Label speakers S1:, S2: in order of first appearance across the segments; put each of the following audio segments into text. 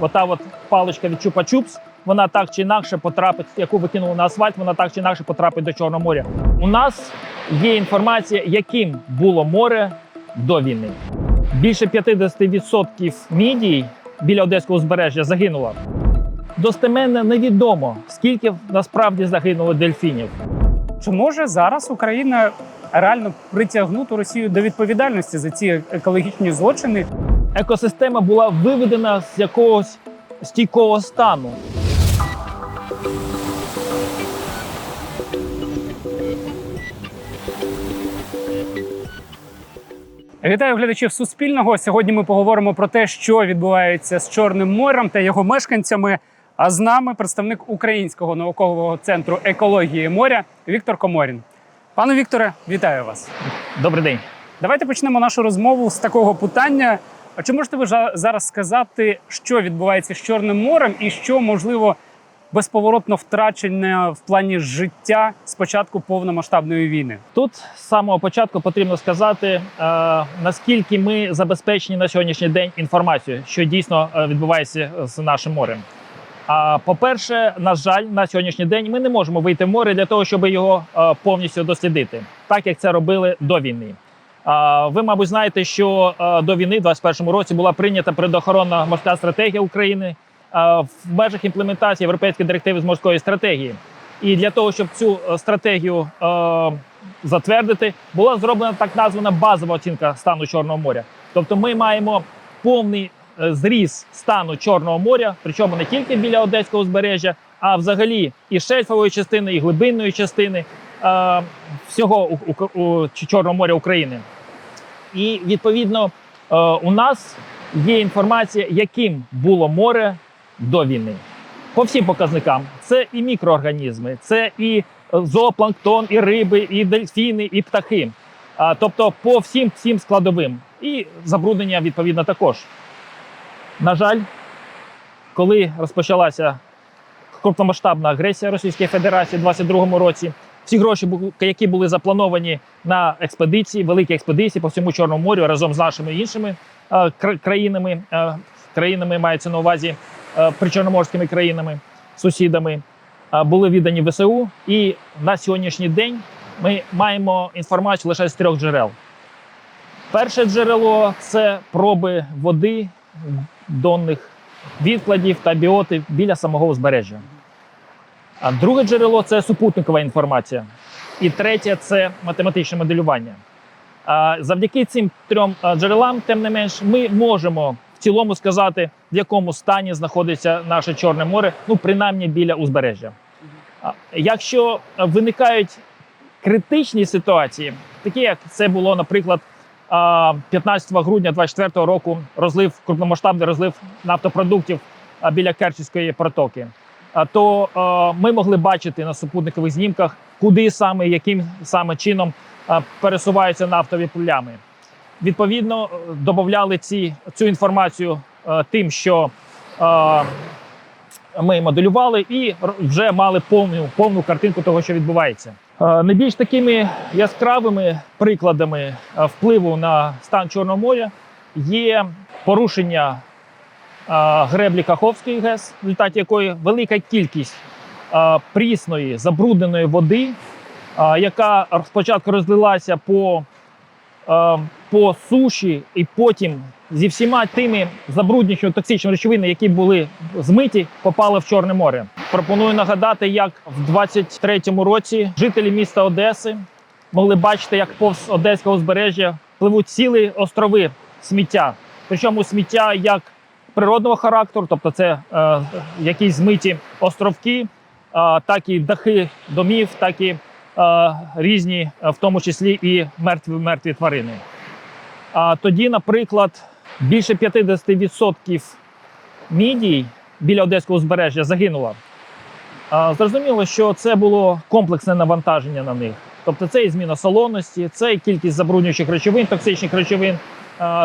S1: ота от паличка від чупа-чупс, вона так чи інакше потрапить, яку викинули на асфальт, вона так чи інакше потрапить до Чорного моря. У нас є інформація, яким було море до війни. Більше 50% мідій біля одеського узбережжя загинуло. Достеменно невідомо, скільки насправді загинуло дельфінів.
S2: Чи може зараз Україна реально притягнути Росію до відповідальності за ці екологічні злочини?
S1: Екосистема була виведена з якогось стійкого стану.
S2: Вітаю глядачів Суспільного. Сьогодні ми поговоримо про те, що відбувається з Чорним морем та його мешканцями. А з нами представник Українського наукового центру екології моря Віктор Коморін. Пане Вікторе, вітаю вас.
S1: Добрий день.
S2: Давайте почнемо нашу розмову з такого питання. А чи можете ви зараз сказати, що відбувається з Чорним морем, і що можливо безповоротно втрачене в плані життя з початку повномасштабної війни?
S1: Тут з самого початку потрібно сказати, е, наскільки ми забезпечені на сьогоднішній день інформацією, що дійсно е, відбувається з нашим морем. А по-перше, на жаль, на сьогоднішній день ми не можемо вийти в море для того, щоб його е, повністю дослідити, так як це робили до війни. Ви, мабуть, знаєте, що е, до війни, в 2021 році, була прийнята природоохоронна морська стратегія України в межах імплементації європейської директиви з морської стратегії. І для того, щоб цю е, стратегію е, затвердити, була зроблена так названа базова оцінка стану Чорного моря. Тобто, ми маємо повний зріз стану Чорного моря, причому не тільки біля Одеського узбережжя, а взагалі і шельфової частини, і глибинної частини всього Чорного моря України. І відповідно е, у нас є інформація, яким було море до війни. По всім показникам це і мікроорганізми, це і е, зоопланктон, і риби, і дельфіни, і птахи. Тобто по всім всім складовим. І забруднення відповідно також. На жаль, коли розпочалася крупномасштабна агресія Російської Федерації у 2022 році, всі гроші, які були заплановані на експедиції, великі експедиції по всьому Чорному морю разом з нашими іншими е, країнами, е, країнами мається на увазі е, причорноморськими країнами, сусідами, були віддані ВСУ. І на сьогоднішній день ми маємо інформацію лише з трьох джерел. Перше джерело це проби води донних відкладів та біоти біля самого узбережжя. А друге джерело це супутникова інформація. І третє це математичне моделювання. Завдяки цим трьом джерелам, тим не менш, ми можемо в цілому сказати, в якому стані знаходиться наше Чорне море, ну принаймні біля узбережжя. Якщо виникають критичні ситуації, такі як це було, наприклад, 15 грудня 2024 року, розлив крупномасштабний розлив нафтопродуктів біля Керченської протоки, то ми могли бачити на супутникових знімках, куди саме, яким саме чином пересуваються нафтові плями. Відповідно, е, додавали ці цю інформацію е, тим, що е, ми моделювали, і вже мали повну повну картинку того, що відбувається. Е, Найбільш такими яскравими прикладами е, впливу на стан Чорного моря є порушення е, греблі Каховської ГЕС, в результаті якої велика кількість прісної забрудненої води, яка спочатку розлилася по, по суші, і потім зі всіма тими забруднюючими токсичними речовинами, які були змиті, попали в Чорне море. Пропоную нагадати, як в 23-му році жителі міста Одеси могли бачити, як повз Одеського узбережжя пливуть цілі острови сміття. Причому сміття як природного характеру, тобто це е, якісь змиті островки, е, так і дахи домів, так і е, різні, е, в тому числі і мертві мертві тварини. А тоді, наприклад, більше 50% мідій біля Одеського узбережжя загинуло. А, Зрозуміло, що це було комплексне навантаження на них. Тобто це і зміна солоності, це і кількість забруднюючих речовин, токсичних речовин.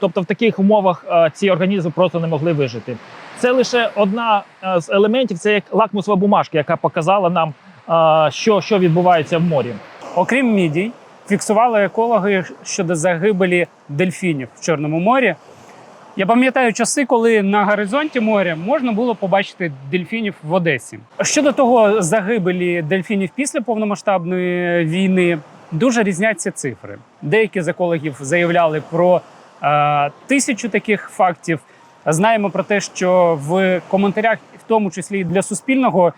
S1: Тобто, в таких умовах ці організми просто не могли вижити. Це лише одна з елементів, це як лакмусова бумажка, яка показала нам, що, що відбувається в морі.
S2: Окрім мідій, фіксували екологи щодо загибелі дельфінів в Чорному морі. Я пам'ятаю часи, коли на горизонті моря можна було побачити дельфінів в Одесі. Щодо того загибелі дельфінів після повномасштабної війни, дуже різняться цифри. Деякі з екологів заявляли про е, тисячу таких фактів. Знаємо про те, що в коментарях, в тому числі і для Суспільного,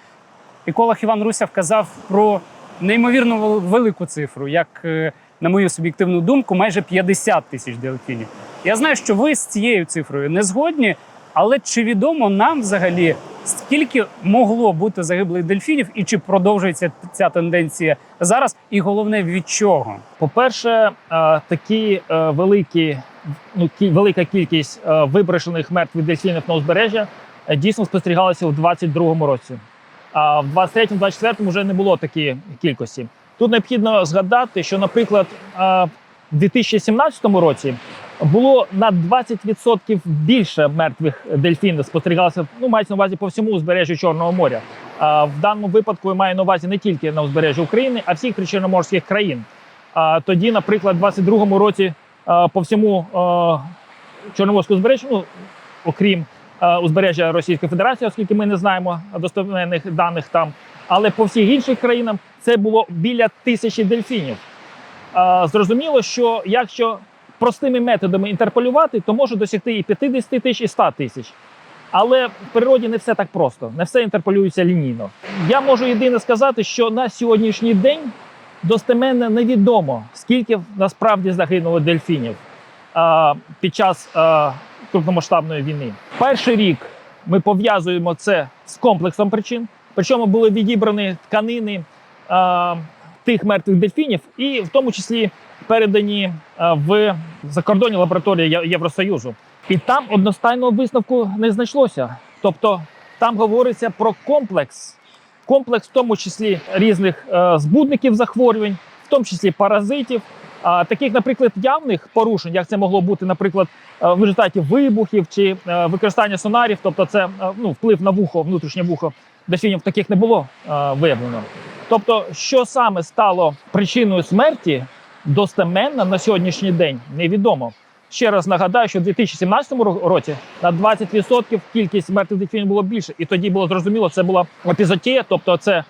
S2: еколог Іван Руся вказав про неймовірно велику цифру, як, е, на мою суб'єктивну думку, майже 50 тисяч дельфінів. Я знаю, що ви з цією цифрою не згодні, але чи відомо нам взагалі, скільки могло бути загиблих дельфінів, і чи продовжується ця тенденція зараз? І головне, від чого?
S1: По-перше, е, такі е, великі, ну, велика кількість е, виброшених мертвих дельфінів на узбережжя дійсно спостерігалася у 2022 році. А в 23-24 вже не було такої кількості. Тут необхідно згадати, що, наприклад, в 2017 році було на 20% більше мертвих дельфінів спостерігалося, ну, мається на увазі по всьому узбережжю Чорного моря. А в даному випадку я маю на увазі не тільки на узбережжі України, а всіх причорноморських країн. А тоді, наприклад, в 22-му році по всьому Чорноморському узбережжю, ну окрім узбережжя Російської Федерації, оскільки ми не знаємо достовірних даних там, але по всіх інших країнах це було біля тисячі дельфінів. Зрозуміло, що якщо простими методами інтерполювати, то може досягти і 50 тисяч, і 100 тисяч. Але в природі не все так просто, не все інтерполюється лінійно. Я можу єдине сказати, що на сьогоднішній день достеменно невідомо, скільки насправді загинуло дельфінів а, під час а, крупномасштабної війни. Перший рік ми пов'язуємо це з комплексом причин, причому були відібрані тканини а, тих мертвих дельфінів, і в тому числі передані в закордонні лабораторії Євросоюзу. І там одностайного висновку не знайшлося. Тобто там говориться про комплекс, комплекс в тому числі різних е, збудників захворювань, в тому числі паразитів. А таких, наприклад, явних порушень, як це могло бути, наприклад, е, в результаті вибухів чи е, використання сонарів, тобто це е, ну, вплив на вухо, внутрішнє вухо дельфінів, таких не було е, виявлено. Тобто, що саме стало причиною смерті, достеменно на сьогоднішній день невідомо. Ще раз нагадаю, що в 2017 році на 20% кількість мертвих дельфінів було більше, і тоді було зрозуміло, це була епізотія, тобто це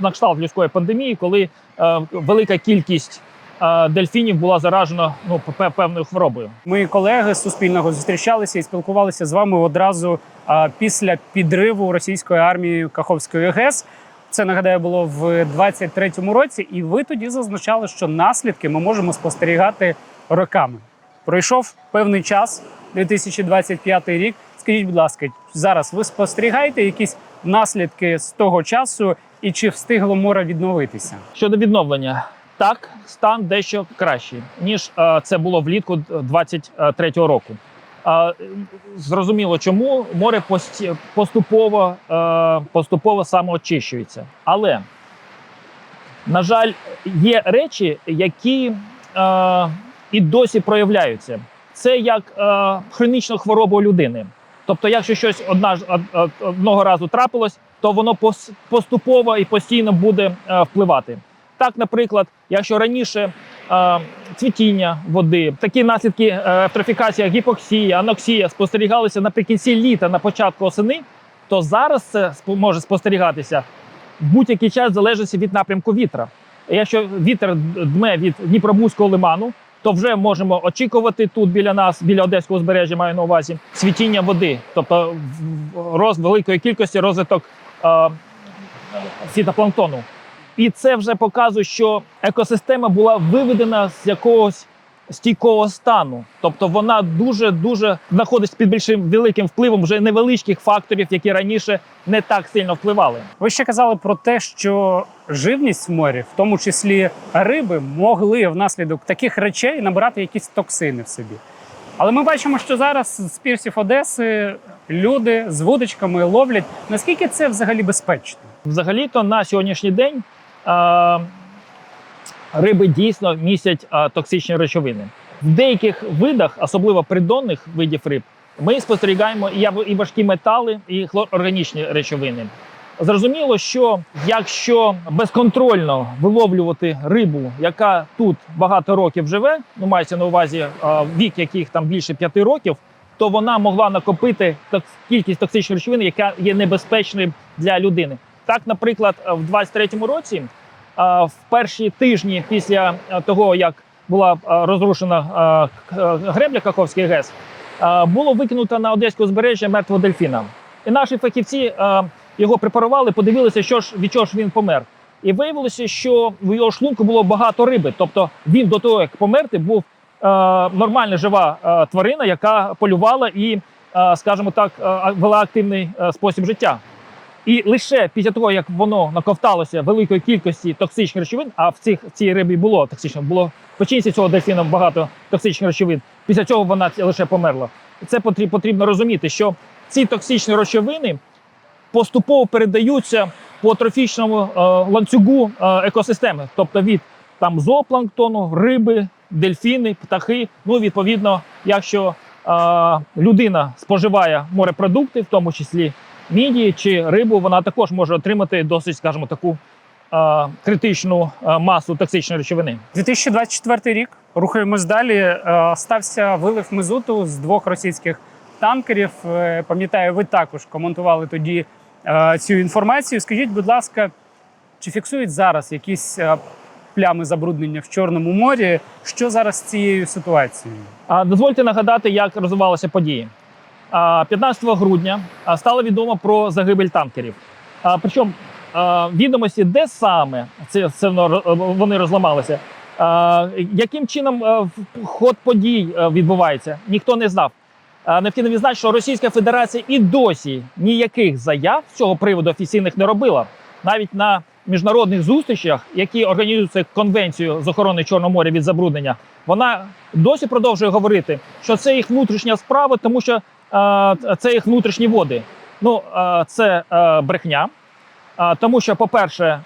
S1: на- кшталт людської пандемії, коли е, велика кількість е, дельфінів була заражена ну певною хворобою.
S2: Мої колеги з Суспільного зустрічалися і спілкувалися з вами одразу а, після підриву російської армії Каховської ГЕС. Це нагадаю було в 23-му році, і ви тоді зазначали, що наслідки ми можемо спостерігати роками. Пройшов певний час, 2025 рік. Скажіть, будь ласка, зараз ви спостерігаєте якісь наслідки з того часу, і чи встигло море відновитися?
S1: Щодо відновлення, так стан дещо кращий ніж е, це було влітку 23-го року. Зрозуміло, чому море поступово, е, поступово самоочищується. Але, на жаль, є речі, які е, і досі проявляються. Це як е, хронічна хвороба людини. Тобто, якщо щось одна одного разу трапилось, то воно пос- поступово і постійно буде впливати. Так, наприклад, якщо раніше е, цвітіння води, такі наслідки евтрофікація, гіпоксія, аноксія спостерігалися наприкінці літа, на початку осени, то зараз це може спостерігатися в будь-який час залежності від напрямку вітра. Якщо вітер дме від Дніпробузького лиману, то вже можемо очікувати тут біля нас, біля Одеського узбережжя, маю на увазі, цвітіння води, тобто роз великої кількості розвиток е, фітопланктону. І це вже показує, що екосистема була виведена з якогось стійкого стану. Тобто вона дуже дуже знаходиться під більшим великим впливом вже невеличких факторів, які раніше не так сильно впливали.
S2: Ви ще казали про те, що живність в морі, в тому числі риби, могли внаслідок таких речей набирати якісь токсини в собі. Але ми бачимо, що зараз з пірсів Одеси люди з вудочками ловлять. Наскільки це взагалі безпечно?
S1: Взагалі-то на сьогоднішній день риби дійсно містять токсичні речовини. В деяких видах, особливо придонних видів риб, ми спостерігаємо і важкі метали, і хлорорганічні речовини. Зрозуміло, що якщо безконтрольно виловлювати рибу, яка тут багато років живе, ну мається на увазі вік яких там більше п'яти років, то вона могла накопити кількість токсичних речовин, яка є небезпечною для людини. Так, наприклад, е, в 23-му році, е, в перші тижні після е, того, як була розрушена гребля Каховський ГЕС, було викинуто на одеське узбережжя мертвого дельфіна. І наші фахівці його препарували, подивилися, що ж від чого ж він помер. І виявилося, що в його шлунку було багато риби. Тобто він до того, як померти, був е, нормальна жива е, тварина, яка полювала і, е, скажімо так, е, вела активний е, спосіб життя. І лише після того, як воно наковталося великої кількості токсичних речовин, а в цих цій рибі було токсично, було в печінці цього дельфіна багато токсичних речовин. Після цього вона лише померла. Це потрі- потрібно розуміти, що ці токсичні речовини поступово передаються по трофічному е, ланцюгу е, екосистеми, тобто від там зоопланктону, риби, дельфіни, птахи. Ну, відповідно, якщо е, людина споживає морепродукти, в тому числі мідії чи рибу, вона також може отримати досить, скажімо, таку е, критичну е, масу токсичної речовини.
S2: 2024 рік. Рухаємось далі. Е, Стався вилив мазуту з двох російських танкерів. Е, Пам'ятаю, ви також коментували тоді е, цю інформацію. Скажіть, будь ласка, чи фіксують зараз якісь е, плями забруднення в Чорному морі? Що зараз з цією ситуацією?
S1: А дозвольте нагадати, як розвивалися події. А, 15 грудня стало відомо про загибель танкерів. Причому відомості, де саме це, це вони розламалися, яким чином а, ход подій відбувається, ніхто не знав. Необхідно відзначити, що Російська Федерація і досі ніяких заяв з цього приводу офіційних не робила. Навіть на міжнародних зустрічах, які організуються конвенцією з охорони Чорного моря від забруднення, вона досі продовжує говорити, що це їх внутрішня справа, тому що е, це їх внутрішні води. Ну це брехня, тому що, по-перше,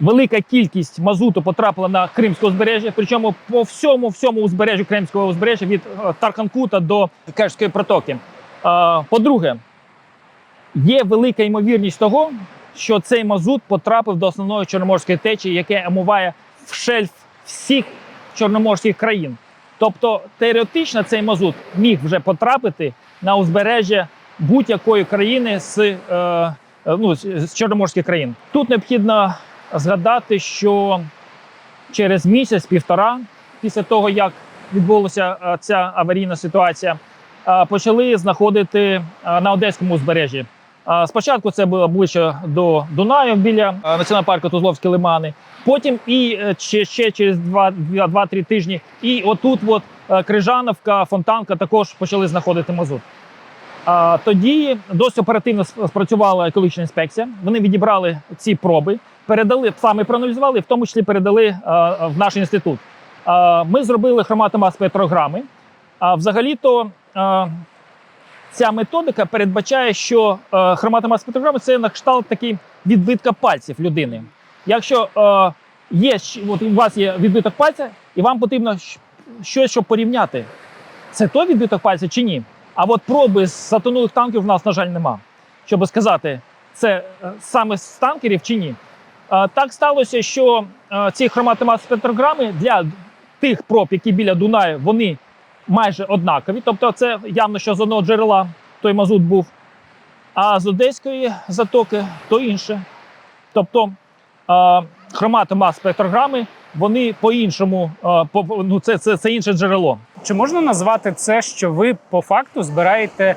S1: велика кількість мазуту потрапила на Кримське узбережжя, причому по всьому всьому узбережжю Кримського узбережжя від е, Тарханкута до Керчської протоки. По-друге, є велика ймовірність того, що цей мазут потрапив до основної чорноморської течії, яке омиває в шельф всіх чорноморських країн. Тобто теоретично цей мазут міг вже потрапити на узбережжя будь-якої країни з, е, е, ну, з, чорноморських країн. Тут необхідно згадати, що через місяць-півтора після того, як відбулася е, ця аварійна ситуація, е, почали знаходити на Одеському узбережжі. Спочатку це було ближче до Дунаю біля е, національного парку Тузловські лимани. Потім і е, ще, ще через 2-3 тижні, і отут, от е, Крижановка, Фонтанка також почали знаходити мазут. Тоді досить оперативно спрацювала екологічна інспекція. Вони відібрали ці проби, передали саме проаналізували, в тому числі передали в наш інститут. Ми зробили хроматомас спектрограми. А взагалі-то ця методика передбачає, що е, хроматомас спектрограми це на кшталт такий відбитка пальців людини. Якщо е, є от у вас є відбиток пальця, і вам потрібно щось, щоб порівняти, це той відбиток пальця чи ні? А от проби з затонулих танків в нас, на жаль, нема. Щоб сказати, це е, саме з танкерів чи ні. Е, Так сталося, що е, ці хроматомат спектрограми для тих проб, які біля Дунаю, вони майже однакові. Тобто, це явно, що з одного джерела той мазут був, а з одеської затоки то інше. Тобто хроматомат спектрограми, вони по-іншому, по, ну, це, це, це інше джерело.
S2: Чи можна назвати це, що ви по факту збираєте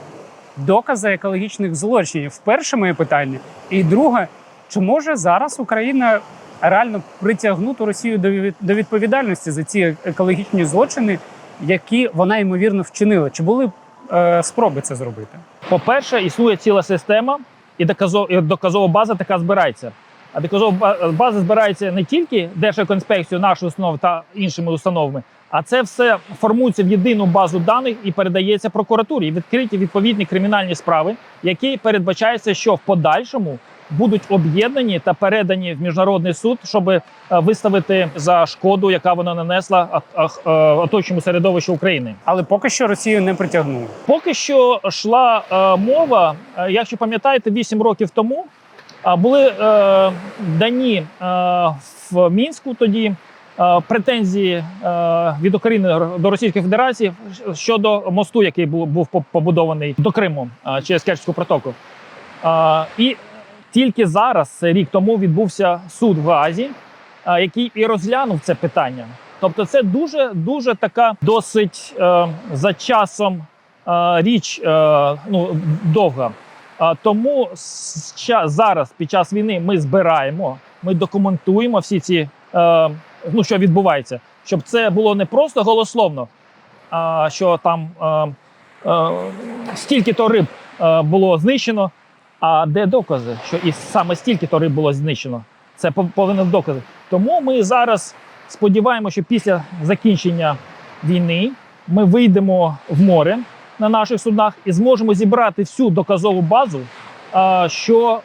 S2: докази екологічних злочинів? Перше моє питання. І друге, чи може зараз Україна реально притягнути Росію до відповідальності за ці екологічні злочини, які вона ймовірно вчинила? Чи були е, спроби це зробити?
S1: По-перше, існує ціла система, і доказо- доказова база така збирається. А доказова база збирається не тільки Держекоінспекцією, нашою установою та іншими установами, а це все формується в єдину базу даних і передається прокуратурі. Відкриті відповідні кримінальні справи, які передбачається, що в подальшому будуть об'єднані та передані в міжнародний суд, щоб е, виставити за шкоду, яка вона нанесла е, середовищу України.
S2: Але поки що Росію не притягнули.
S1: Поки що йшла е, мова, якщо пам'ятаєте, 8 років тому були дані в Мінську тоді претензії від України до Російської Федерації щодо мосту, який був, був по- побудований до Криму через Керченську протоку. І тільки зараз, рік тому, відбувся суд в Гаазі, е, який і розглянув це питання. Тобто, це дуже дуже така досить е, за часом е, річ е, ну, довга. А, тому зараз, під час війни, ми збираємо, ми документуємо всі ці, е, ну, що відбувається, щоб це було не просто голословно, а що там е, е, стільки-то риб е, було знищено, а де докази, що і саме стільки-то риб було знищено. Це пов- повинен докази. Тому ми зараз сподіваємося, що після закінчення війни ми вийдемо в море на наших суднах і зможемо зібрати всю доказову базу, що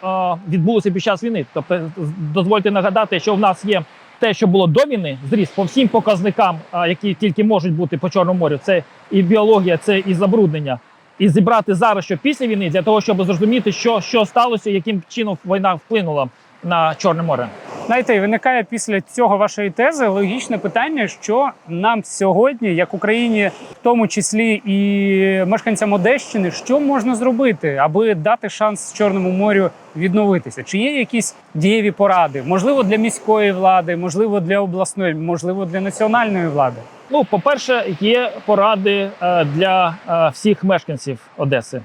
S1: відбулося під час війни. Тобто, дозвольте нагадати, що в нас є те, що було до війни, зріс по всім показникам, які тільки можуть бути по Чорному морю. Це і біологія, це і забруднення. І зібрати зараз, що після війни, для того, щоб зрозуміти, що, що сталося, яким чином війна вплинула на Чорне море.
S2: Знаєте, виникає після цього вашої тези логічне питання, що нам сьогодні, як Україні, в тому числі і мешканцям Одещини, що можна зробити, аби дати шанс Чорному морю відновитися? Чи є якісь дієві поради? Можливо, для міської влади, можливо, для обласної, можливо, для національної влади?
S1: Ну, по-перше, є поради е, для е, всіх мешканців Одеси.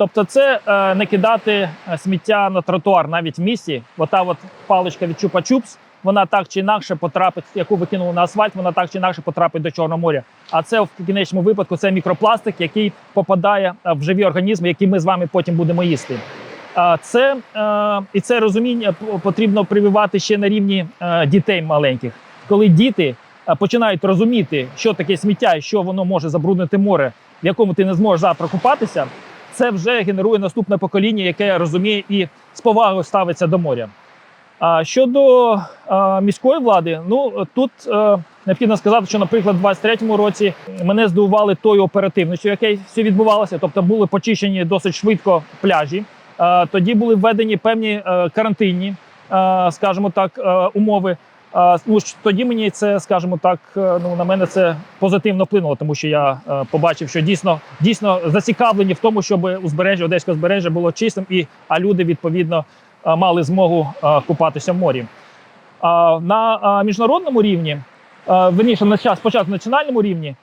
S1: Тобто, це е, не кидати е, сміття на тротуар навіть в місті. Ота от паличка від чупа-чупс, вона так чи інакше потрапить, яку викинули на асфальт, вона так чи інакше потрапить до Чорного моря. А це в кінечному випадку це мікропластик, який попадає е, в живі організми, які ми з вами потім будемо їсти. Це е, і це розуміння потрібно прививати ще на рівні дітей маленьких, коли діти починають розуміти, що таке сміття і що воно може забруднити море, в якому ти не зможеш завтра купатися. Це вже генерує наступне покоління, яке розуміє і з повагою ставиться до моря. А щодо е, міської влади, ну тут е, необхідно сказати, що, наприклад, у 23-му році мене здивували тою оперативністю, яке все відбувалося. Тобто були почищені досить швидко пляжі. Е, тоді були введені певні е, карантинні, е, скажімо так, е, умови. Ну, тоді мені це, скажімо так, е, ну на мене це позитивно вплинуло, тому що я е, побачив, що дійсно дійсно зацікавлені в тому, щоб узбережжя одеського збережжя було чистим, і а люди відповідно е, мали змогу купатися в морі. На міжнародному рівні, верніше на час спочатку на національному рівні,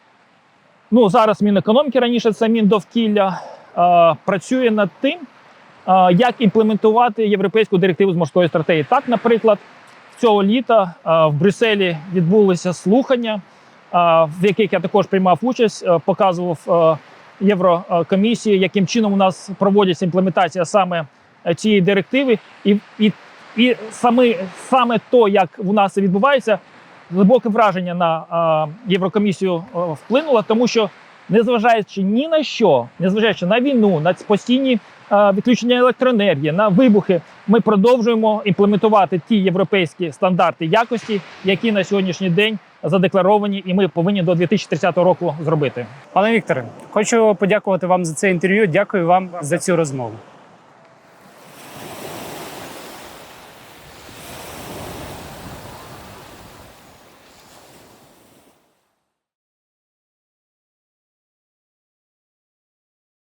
S1: ну зараз Мінекономіки раніше це Міндовкілля працює над тим, як імплементувати європейську директиву з морської стратегії. Так, наприклад, цього літа е, в Брюсселі відбулися слухання, е, в яких я також приймав участь, е, показував Єврокомісії, яким чином у нас проводиться імплементація саме цієї директиви, і, і, і саме, саме то, як у нас це відбувається, глибоке враження на Єврокомісію вплинуло, тому що незважаючи ні на що, незважаючи на війну, на постійні відключення електроенергії, на вибухи, ми продовжуємо імплементувати ті європейські стандарти якості, які на сьогоднішній день задекларовані, і ми повинні до 2030 року зробити.
S2: Пане Вікторе, хочу подякувати вам за це інтерв'ю. Дякую вам за цю розмову.